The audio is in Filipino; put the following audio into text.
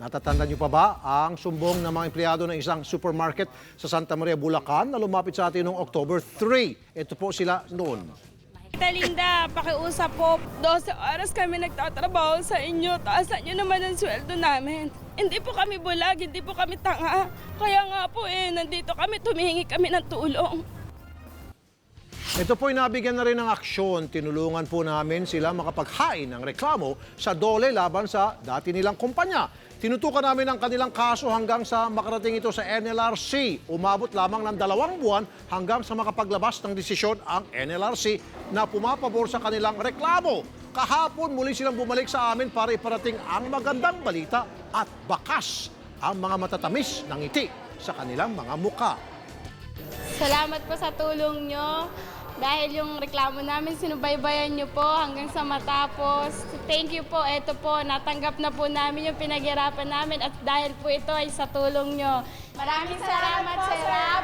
Natatanda niyo pa ba ang sumbong ng mga empleyado ng isang supermarket sa Santa Maria, Bulacan na lumapit sa atin noong October 3? Ito po sila noon. Tita Linda, pakiusap po. 12 oras kami nagtatrabaho sa inyo. Taasan nyo naman ang sweldo namin. Hindi po kami bulag, hindi po kami tanga. Kaya nga po eh, nandito kami, tumihingi kami ng tulong. Ito po'y nabigyan na rin ng aksyon. Tinulungan po namin sila makapaghain ng reklamo sa dole laban sa dati nilang kumpanya. Tinutukan namin ang kanilang kaso hanggang sa makarating ito sa NLRC. Umabot lamang ng dalawang buwan hanggang sa makapaglabas ng desisyon ang NLRC na pumapabor sa kanilang reklamo. Kahapon muli silang bumalik sa amin para iparating ang magandang balita at bakas ang mga matatamis ng ngiti sa kanilang mga muka. Salamat po sa tulong nyo. Dahil yung reklamo namin, sinubaybayan nyo po hanggang sa matapos. Thank you po. Ito po, natanggap na po namin yung pinaghirapan namin at dahil po ito ay sa tulong nyo. Maraming salamat, Sir Rap.